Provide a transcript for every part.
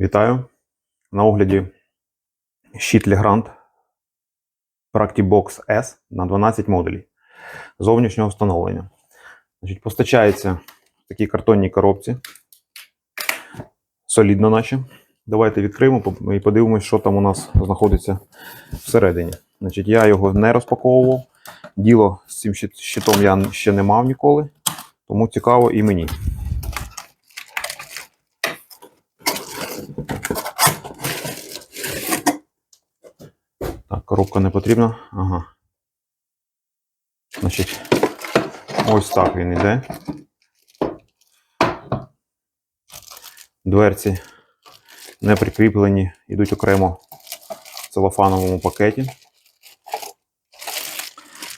Вітаю! На огляді щит Legrand Practibox S на 12 модулів зовнішнього встановлення. Значить, постачається в такій картонній коробці. Солідно наче. Давайте відкриємо і подивимось, що там у нас знаходиться всередині. Значить, я його не розпаковував. Діло з цим щитом я ще не мав ніколи, тому цікаво і мені. Так, коробка не потрібна. Ага. Значить, ось так він йде. Дверці не прикріплені, йдуть окремо в целофановому пакеті.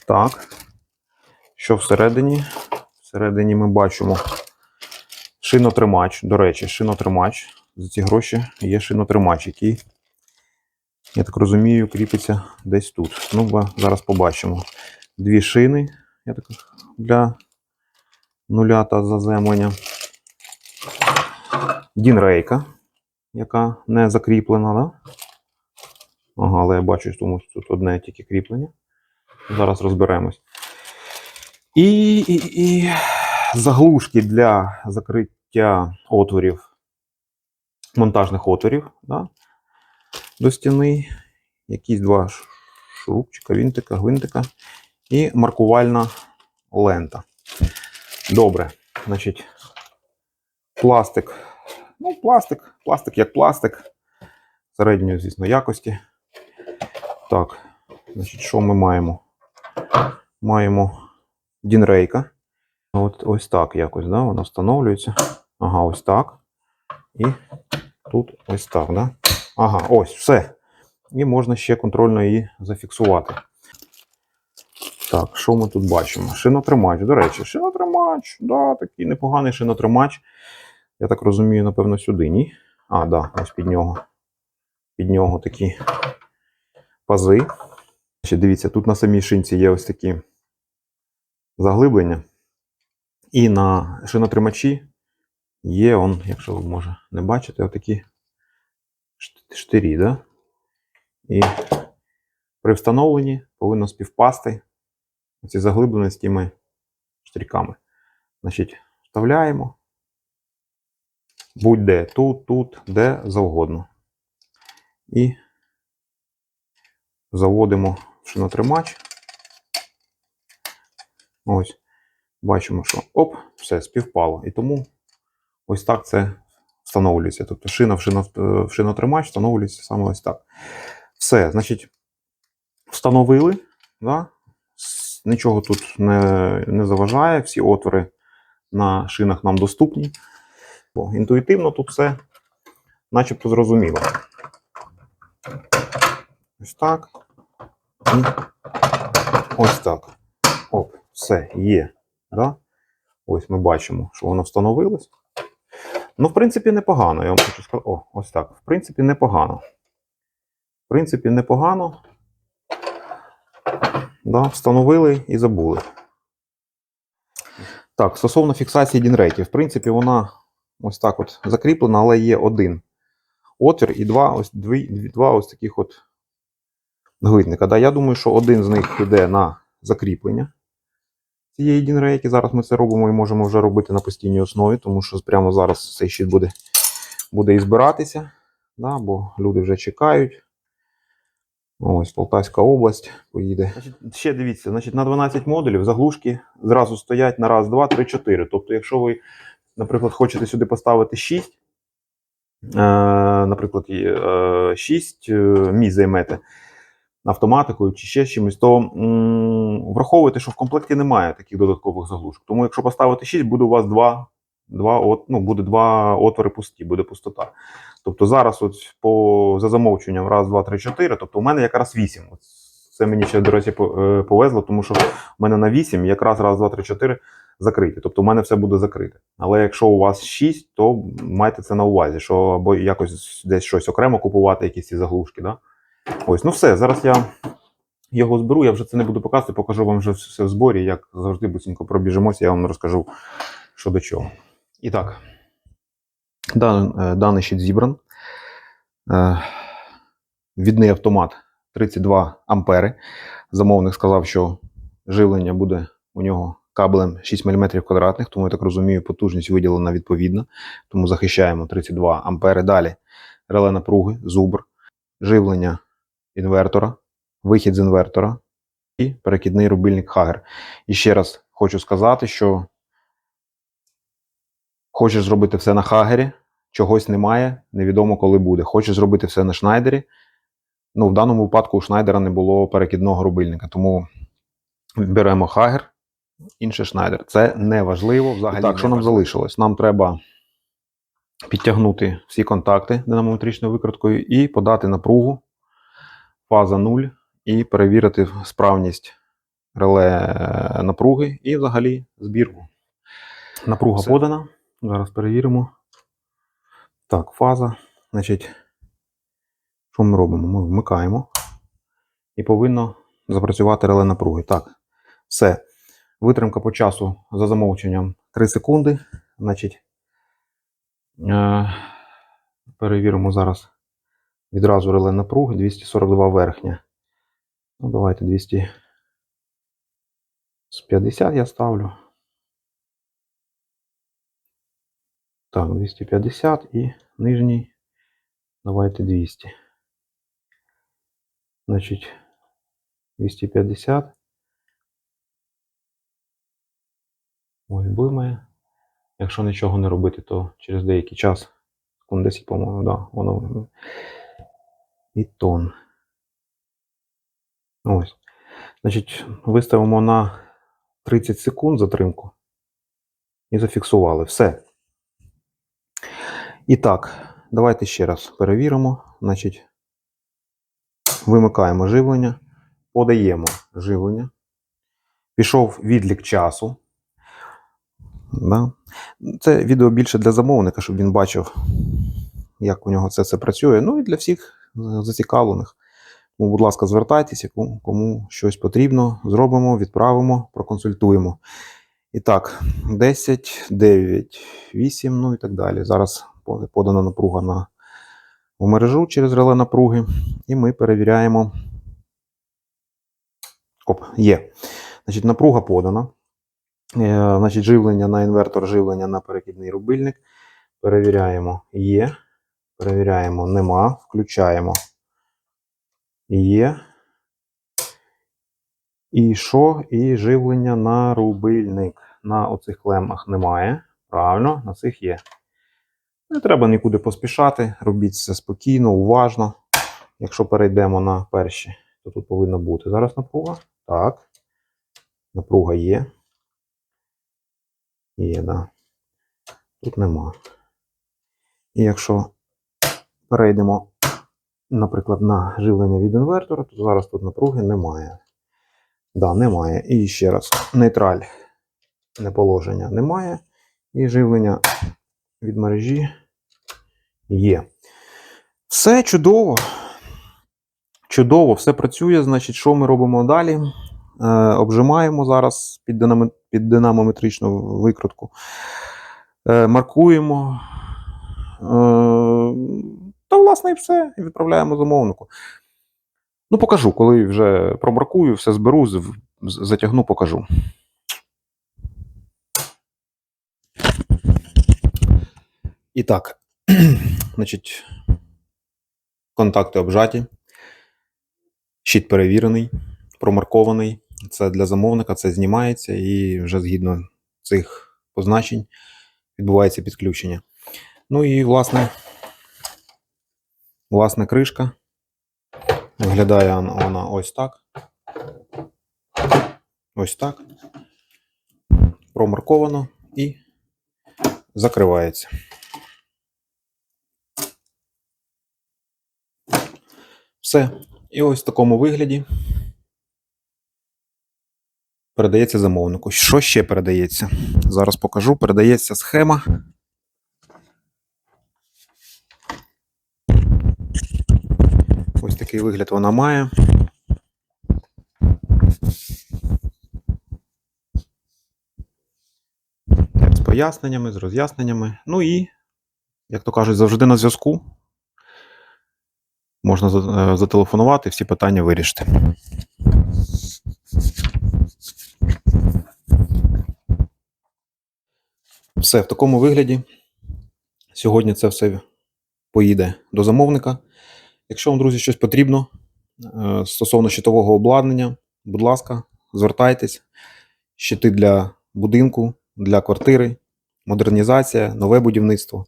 Так. Що всередині? Всередині ми бачимо шинотримач. До речі, шинотримач. За ці гроші є шинотримач, який я так розумію, кріпиться десь тут. Ну, ба- зараз побачимо. Дві шини я так, для нуля та заземлення. Дінрейка, яка не закріплена, да? Ага, але я бачу, тому що тут одне тільки кріплення. Зараз розберемось. І, і, і заглушки для закриття отворів, монтажних отворів. Да? До стіни, якісь два шурупчика, вінтика, гвинтика і маркувальна лента. Добре, значить, пластик. Ну, пластик, пластик як пластик. Середньої, звісно, якості. Так, значить, що ми маємо? Маємо дінрейка. От ось так якось, да, вона встановлюється. Ага, ось так. І тут ось так, да? Ага, ось, все. І можна ще контрольно її зафіксувати. Так, що ми тут бачимо? Шинотримач. До речі, шинотримач, да, такий непоганий шинотримач. Я так розумію, напевно, сюди, ні? А, да, ось під нього. Під нього такі пази. Ще дивіться, тут на самій шинці є ось такі заглиблення. І на шинотримачі є, он, якщо ви може не бачите, отакі штирі, да? І при встановленні повинно співпасти ці заглиблення з тими штриками. Значить, вставляємо будь-де, тут, тут, де завгодно. І заводимо шинотримач. Ось. Бачимо, що оп, все, співпало. І тому ось так це встановлюється. Тобто шина в, шино, в шинотримач встановлюється саме ось так. Все, значить, встановили. Да? Нічого тут не, не заважає, всі отвори на шинах нам доступні. Інтуїтивно тут все начебто зрозуміло. Ось так. І ось так. Оп, все, є. Да? Ось ми бачимо, що воно встановилось. Ну, в принципі, непогано. Я вам хочу сказати. О, ось так. В принципі, непогано. В принципі, непогано. Да, встановили і забули. Так, стосовно фіксації дінрейтів. В принципі, вона ось так от закріплена, але є один отвір і два ось, дві, два ось таких от гвинтника. Да, я думаю, що один з них йде на закріплення цієї дінрейки. Зараз ми це робимо і можемо вже робити на постійній основі, тому що прямо зараз цей щит буде, буде і збиратися, да, бо люди вже чекають. Ось Полтавська область поїде. Значить, ще дивіться, значить, на 12 модулів заглушки зразу стоять на раз, два, три, чотири. Тобто, якщо ви, наприклад, хочете сюди поставити 6, е, наприклад, е, 6 е, місць займете автоматикою чи ще чимось, то враховуйте, що в комплекті немає таких додаткових заглушок. Тому якщо поставити 6, буде у вас два, два, от, ну, буде два отвори пусті, буде пустота. Тобто зараз от по, за замовченням раз, два, три, чотири, тобто у мене якраз 8. От Це мені ще, до речі, е, повезло, тому що в мене на 8 якраз раз, два, три, чотири закриті. Тобто у мене все буде закрите. Але якщо у вас 6, то майте це на увазі, що або якось десь щось окремо купувати, якісь ці заглушки. Да? Ось, ну все, зараз я його зберу, я вже це не буду показувати, покажу вам вже все в зборі, як завжди буценько пробіжимося, я вам розкажу, що до чого. І так, е, даний щит зібран. Е, Відний автомат 32 ампери. Замовник сказав, що живлення буде у нього кабелем 6 мм квадратних, тому я так розумію, потужність виділена відповідно. Тому захищаємо 32 ампери. Далі реле напруги, зубр, живлення інвертора, вихід з інвертора і перекидний рубильник Хагер. І ще раз хочу сказати, що хочеш зробити все на Хагері, чогось немає, невідомо коли буде. Хочеш зробити все на Шнайдері. Ну, в даному випадку у Шнайдера не було перекидного рубильника, тому беремо Хагер, інший Шнайдер. Це не важливо взагалі. так, що нам залишилось? Нам треба підтягнути всі контакти динамометричною викруткою і подати напругу, фаза 0, і перевірити справність реле е, напруги і взагалі збірку. Напруга Все. подана. Зараз перевіримо. Так, фаза. Значить, що ми робимо? Ми вмикаємо і повинно запрацювати реле напруги. Так, все. Витримка по часу за замовченням 3 секунди. Значить, е- перевіримо зараз відразу реле напруги 242 верхня. Ну, давайте 250 я ставлю. Так, 250 і нижній. Давайте 200. Значить, 250. Ось блимає. Якщо нічого не робити, то через деякий час, секунд 10, по-моєму, да, воно. І тон. Ось. Значить, виставимо на 30 секунд затримку. І зафіксували. Все. І так, давайте ще раз перевіримо. Значить, вимикаємо живлення, подаємо живлення. Пішов відлік часу. Да. Це відео більше для замовника, щоб він бачив, як у нього це все працює. Ну і для всіх зацікавлених. Тому, будь ласка, звертайтеся, кому- щось потрібно, зробимо, відправимо, проконсультуємо. І так, 10, 9, 8, ну і так далі. Зараз подана напруга на в мережу через реле напруги. І ми перевіряємо. Оп, є. Значить, напруга подана. Е, значить, живлення на інвертор, живлення на перекидний рубильник. Перевіряємо є. Перевіряємо нема. Включаємо. Є. І що? І живлення на рубильник. На оцих клемах немає. Правильно, на цих є. Не треба нікуди поспішати. Робіть все спокійно, уважно. Якщо перейдемо на перші, то тут повинна бути зараз напруга. Так. Напруга є. Є, да. Тут нема. І якщо перейдемо, наприклад, на живлення від інвертора, то зараз тут напруги немає. Да, немає. І ще раз, нейтраль неположення немає. І живлення від мережі є. Все чудово. Чудово, все працює. Значить, що ми робимо далі? Е, обжимаємо зараз під, динамо, під динамометричну викрутку. Е, маркуємо. Е, власне, і все. І відправляємо замовнику. Ну, покажу, коли вже промаркую, все зберу, затягну, покажу. І так, значить, контакти обжаті, щит перевірений, промаркований. Це для замовника, це знімається, і вже згідно цих позначень відбувається підключення. Ну і, власне, власне, кришка. Виглядає вона ось так. Ось так. Промарковано і закривається. Все. І ось в такому вигляді передається замовнику. Що ще передається? Зараз покажу. Передається схема. Ось такий вигляд вона має. З поясненнями, з роз'ясненнями. Ну і, як то кажуть, завжди на зв'язку. Можна е, зателефонувати, всі питання вирішити. Все в такому вигляді. Сьогодні це все поїде до замовника. Якщо вам, друзі, щось потрібно е, стосовно щитового обладнання, будь ласка, звертайтесь. Щити для будинку, для квартири, модернізація, нове будівництво,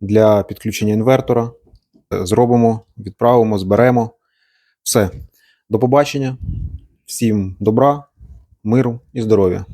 для підключення інвертора. Е, Зробимо, відправимо, зберемо. Все. До побачення. Всім добра, миру і здоров'я.